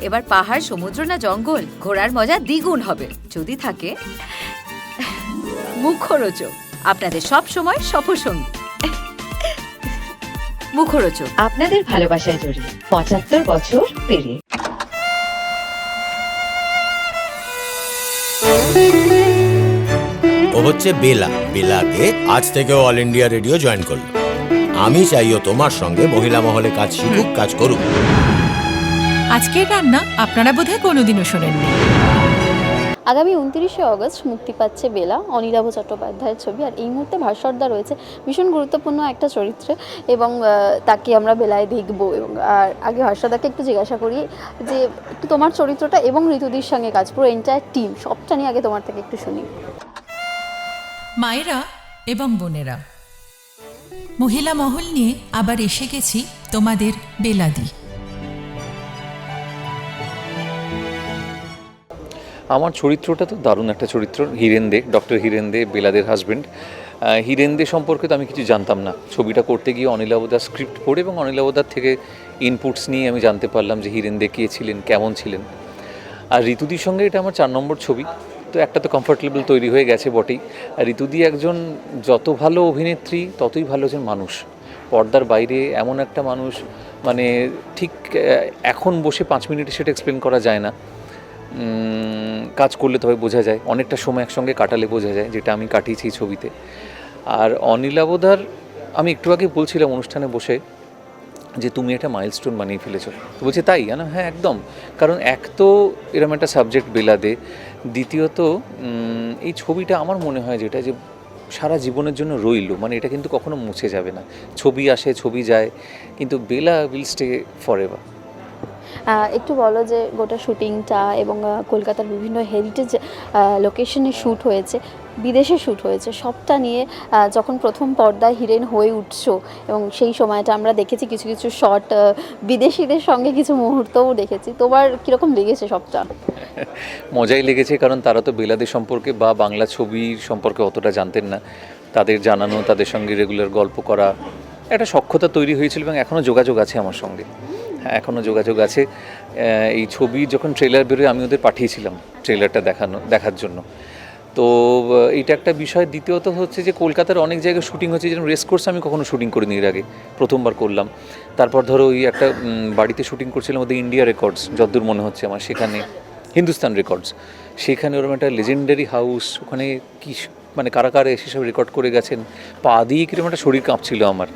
এবার পাহাড় সমুদ্র না জঙ্গল ঘোরার মজা দ্বিগুণ হবে। যদি থাকে মুখরোচক। আপনাদের সব সময় সফরসঙ্গী মুখরোচক। আপনাদের ভালোবাসায় জড়িয়ে পঁচাত্তর বছর পেরিয়ে। ও হচ্ছে বেলা। বেলাকে আজ থেকে অল ইন্ডিয়া রেডিও জয়েন করল। আমি চাইও তোমার সঙ্গে মহিলা মহলে কাজ শিখুক কাজ করুক। আজকের রান্না আপনারা বোধহয় কোনোদিনও শোনেননি। আগামী উনত্রিশে অগস্ট মুক্তি পাচ্ছে বেলা অনিলাভ চট্টোপাধ্যায়ের ছবি। আর এই মুহূর্তে ভাস্বরদা রয়েছে ভীষণ গুরুত্বপূর্ণ একটা চরিত্রে এবং তাকে আমরা বেলায় দেখব। এবং আর আগে হর্ষদাকে একটু জিজ্ঞাসা করি যে একটু তোমার চরিত্রটা এবং ঋতুদির সঙ্গে কাজ পুরো এন্টায়ার টিম সবটা নিয়ে আগে তোমার থেকে একটু শুনি। মায়েরা এবং বোনেরা মহিলা মহল নিয়ে আবার এসে গেছি তোমাদের বেলাদি। আমার চরিত্রটা তো দারুণ একটা চরিত্র হিরেন দে ডক্টর হিরেন দে বেলাদের হাজবেন্ড হিরেন দে সম্পর্কে তো আমি কিছু জানতাম না। ছবিটা করতে গিয়ে অনিলাবদার স্ক্রিপ্ট পড়ে এবং অনিলাবদার থেকে ইনপুটস নিয়ে আমি জানতে পারলাম যে হিরেন দে কে ছিলেন, কেমন ছিলেন। আর ঋতুদির সঙ্গে এটা আমার চার নম্বর ছবি, তো একটা তো কমফর্টেবল তৈরি হয়ে গেছে বটেই। আর ঋতুদি একজন যত ভালো অভিনেত্রী, ততই ভালো একজন মানুষ। পর্দার বাইরে এমন একটা মানুষ মানে ঠিক এখন বসে পাঁচ মিনিটে সেটা এক্সপ্লেন করা যায় না। কাজ করলে তবে বোঝা যায়। অনেকটা সময় একসঙ্গে কাটালে বোঝা যায়, যেটা আমি কাটিয়েছি ছবিতে। আর অনিলাবদার আমি একটু আগে বলছিলাম অনুষ্ঠানে বসে যে, তুমি একটা মাইলস্টোন বানিয়ে ফেলেছো। তো বলছে, তাই? না হ্যাঁ একদম। কারণ এক তো এরকম একটা সাবজেক্ট বেলাদে দ্বিতীয়ত এই ছবিটা আমার মনে হয় যেটা যে, সারা জীবনের জন্য রইল। মানে এটা কিন্তু কখনো মুছে যাবে না। ছবি আসে, ছবি যায়, কিন্তু Bela will stay forever একটু বলো যে গোটা শুটিংটা এবং কলকাতার বিভিন্ন হেরিটেজ লোকেশনে শ্যুট হয়েছে, বিদেশে শ্যুট হয়েছে, সবটা নিয়ে যখন প্রথম পর্দায় হিরেন হয়ে উঠছো এবং সেই সময়টা আমরা দেখেছি কিছু কিছু শট বিদেশিদের সঙ্গে কিছু মুহূর্তও দেখেছি, তোমার কীরকম লেগেছে সবটা? মজাই লেগেছে, কারণ তারা তো বেলাদের সম্পর্কে বা বাংলা ছবির সম্পর্কে অতটা জানতেন না। তাদের জানানো, তাদের সঙ্গে রেগুলার গল্প করা, একটা সক্ষতা তৈরি হয়েছিল এবং এখনও যোগাযোগ আছে আমার সঙ্গে। এখনও যোগাযোগ আছে। এই ছবি যখন ট্রেলার বেরোয়, আমি ওদের পাঠিয়েছিলাম ট্রেলারটা দেখানো, দেখার জন্য। তো এইটা একটা বিষয়। দ্বিতীয়ত হচ্ছে যে, কলকাতার অনেক জায়গায় শুটিং হচ্ছে, যেরকম রেস কোর্স আমি কখনো শুটিং করিনি এর আগে। প্রথমবার করলাম। তারপর ধরো, ওই একটা বাড়িতে শুটিং করছিলাম ওদের ইন্ডিয়া রেকর্ডস যদ্দূর মনে হচ্ছে আমার, সেখানে হিন্দুস্তান রেকর্ডস সেখানে ওরকম একটা লেজেন্ডারি হাউস ওখানে কী মানে কারা কারা এসে সব রেকর্ড করে গেছেন, পা দিয়ে কীরকম একটা শরীর কাঁপছিল আমার।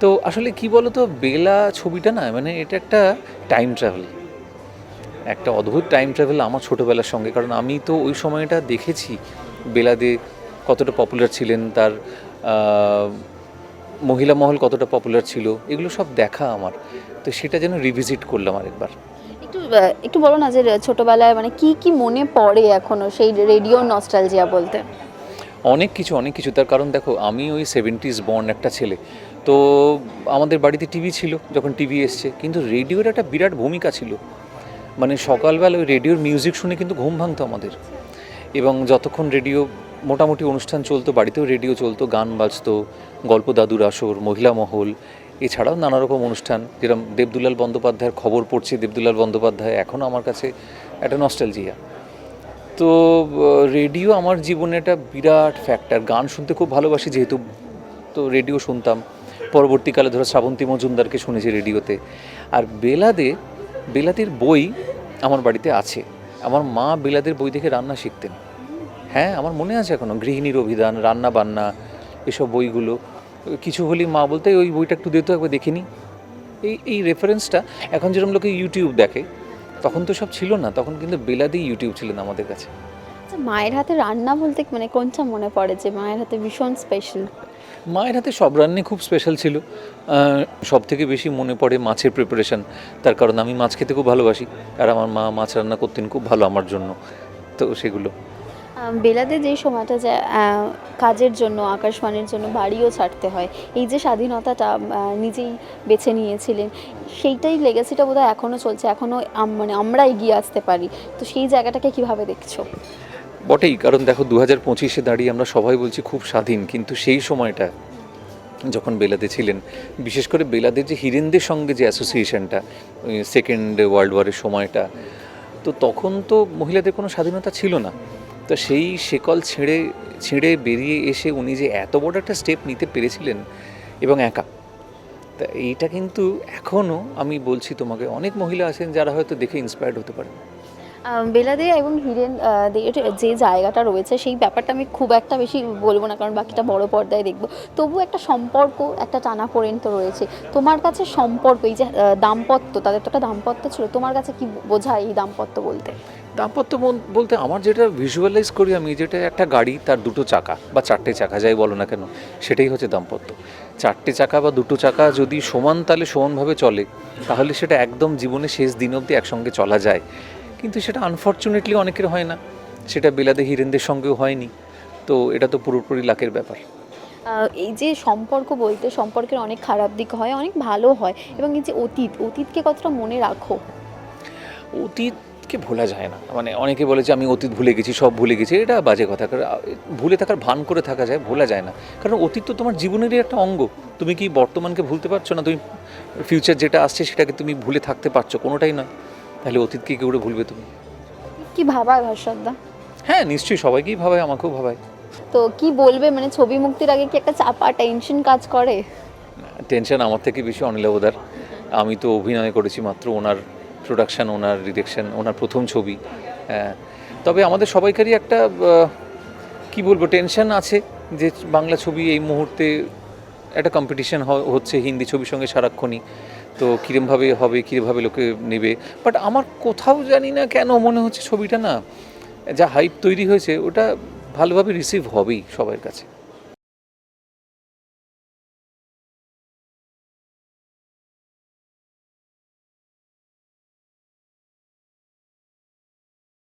তো আসলে কি বলো তো বেলা ছবিটা না মানে এটা একটা টাইম ট্রাভেল একটা অদ্ভুত টাইম ট্রাভেল আমার ছোটোবেলার সঙ্গে কারণ আমি তো ওই সময়টা দেখেছি বেলাদে কতটা পপুলার ছিলেন তার মহিলা মহল কতটা পপুলার ছিল এগুলো সব দেখা আমার। তো সেটা যেন রিভিজিট করলাম আরেকবার। একটু একটু বলো না যে ছোটোবেলায় মানে কি কি মনে পড়ে এখনও সেই রেডিও নস্টালজিয়া বলতে? অনেক কিছু অনেক কিছু। তার কারণ দেখো আমি ওই সেভেন্টিস বর্ন একটা ছেলে। তো আমাদের বাড়িতে টিভি ছিল যখন টিভি এসছে। কিন্তু রেডিওর একটা বিরাট ভূমিকা ছিল। মানে সকালবেলা ওই রেডিওর মিউজিক শুনে কিন্তু ঘুম ভাঙতো আমাদের। এবং যতক্ষণ রেডিও মোটামুটি অনুষ্ঠান চলতো, বাড়িতেও রেডিও চলতো, গান বাজতো, গল্প দাদুর আসর, মহিলা মহল, এছাড়াও নানা রকম অনুষ্ঠান। যেরকম দেবদুলাল বন্দ্যোপাধ্যায়ের খবর পড়ছি, দেবদুলাল বন্দ্যোপাধ্যায় এখনও আমার কাছে একটা নস্টালজিয়া তো রেডিও আমার জীবনে একটা বিরাট ফ্যাক্টর গান শুনতে খুব ভালোবাসি যেহেতু, তো রেডিও শুনতাম। পরবর্তীকালে ধরো শ্রাবন্তী মজুমদারকে শুনেছি রেডিওতে। আর বেলাদে, বেলাদের বই আমার বাড়িতে আছে। আমার মা বেলাদের বই দেখে রান্না শিখতেন। হ্যাঁ আমার মনে আছে এখনও গৃহিণীর অভিধান রান্না বান্না এসব বইগুলো। কিছু হলেই মা বলতে, ওই বইটা একটু দিত একবার দেখিনি এই এই রেফারেন্সটা এখন যেরকম লোকে ইউটিউব দেখে, তখন তো সব ছিল না। তখন কিন্তু বেলাদি ইউটিউব ছিলেন আমাদের কাছে। আচ্ছা মায়ের হাতে রান্না বলতে মানে কোনটা মনে পড়ে যে মায়ের হাতে ভীষণ স্পেশাল মায়ের হাতে সব রান্নাই খুব স্পেশাল ছিল। সব থেকে বেশি মনে পড়ে মাছের প্রিপারেশন তার কারণ আমি মাছ খেতে খুব ভালোবাসি। আর আমার মা মাছ রান্না করতেন খুব ভালো আমার জন্য। তো সেগুলো। বেলাতে যেই সময়টা যে কাজের জন্য আকাশবাণীর জন্য বাড়িও ছাড়তে হয়, এই যে স্বাধীনতাটা নিজেই বেছে নিয়েছিলেন, সেইটাই লেগেছিটা বোধহয় এখনও চলছে এখনও মানে আমরা এগিয়ে আসতে পারি। তো সেই জায়গাটাকে কীভাবে দেখছ? বটেই, কারণ দেখো দু হাজার পঁচিশে দাঁড়িয়ে আমরা সবাই বলছি খুব স্বাধীন, কিন্তু সেই সময়টা যখন বেলাতে ছিলেন, বিশেষ করে বেলাদের যে হিরেনদের সঙ্গে যে অ্যাসোসিয়েশনটা সেকেন্ড ওয়ার্ল্ড ওয়ারের সময়টা, তো তখন তো মহিলাদের কোনো স্বাধীনতা ছিল না। তো সেই শেকল ছেড়ে ছেড়ে বেরিয়ে এসে উনি যে এত বড় একটা স্টেপ নিতে পেরেছিলেন এবং একা, তা এইটা কিন্তু এখনও আমি বলছি তোমাকে, অনেক মহিলা আছেন যারা হয়তো দেখে ইন্সপায়ার্ড হতে পারেন। আহ, বেলাদে এবং হিরেন যে জায়গাটা রয়েছে সেই ব্যাপারটা আমি খুব একটা বেশি বলব না কারণ বাকিটা বড় পর্দায় দেখব। তবু একটা সম্পর্ক একটা টানাপোড়েন তো রয়েছে। তোমার কাছে সম্পর্ক এই যে দাম্পত্য তাদের তো একটা দাম্পত্য ছিল তোমার কাছে কি বোঝায় এই দাম্পত্য বলতে? দাম্পত্য বল- বলতে আমার যেটা ভিজুয়ালাইজ করি আমি যেটা একটা গাড়ি তার দুটো চাকা বা চারটে চাকা যাই বলো না কেন সেটাই হচ্ছে দাম্পত্য। চারটে চাকা বা দুটো চাকা যদি সমান তালে সমানভাবে চলে তাহলে সেটা একদম জীবনে শেষ দিন অবধি একসঙ্গে চলা যায়। কিন্তু সেটা আনফর্চুনেটলি অনেকের হয় না। সেটা বেলাদে হিরেনদের সঙ্গেও হয়নি। তো এটা তো পুরোপুরি লাকের ব্যাপার। এই যে সম্পর্ক বলতে সম্পর্কের অনেক খারাপ দিক হয় অনেক ভালো হয় এবং এই যে অতীত অতীতকে কতটা মনে রাখো? অতীতকে ভোলা যায় না। মানে অনেকে বলে যে আমি অতীত ভুলে গেছি সব ভুলে গেছি এটা বাজে কথা। কারণ ভুলে থাকার ভান করে থাকা যায় ভোলা যায় না। কারণ অতীত তো তোমার জীবনেরই একটা অঙ্গ। তুমি কি বর্তমানকে ভুলতে পারছ না? তুমি ফিউচার যেটা আসছে সেটাকে তুমি ভুলে থাকতে পারছ কোনোটাই না তাহলে অতীতকে কী করে ভুলবে তুমি? কি ভাবায় ভাস্বরদা হ্যাঁ নিশ্চয়ই সবাইকেই ভাবায় আমাকেও ভাবায়। তো কি বলবে? মানে ছবি মুক্তির আগে কি একটা চাপা টেনশন কাজ করে? টেনশন আমার থেকে বেশি অনিল অবদার আমি তো অভিনয় করেছি মাত্র ওনার প্রোডাকশন ওনার ডিরেকশন ওনার প্রথম ছবি। হ্যাঁ তবে আমাদের সবাইকারই একটা কি বলব টেনশন আছে যে বাংলা ছবি এই মুহূর্তে একটা কম্পিটিশন হচ্ছে হিন্দি ছবির সঙ্গে সারাক্ষণই। তো কীরমভাবে হবে কীভাবে লোকে নেবে? বাট আমার কোথাও জানি না কেন মনে হচ্ছে ছবিটা না, যা হাইপ তৈরি হয়েছে, ওটা ভালোভাবে রিসিভ হবেই সবার কাছে।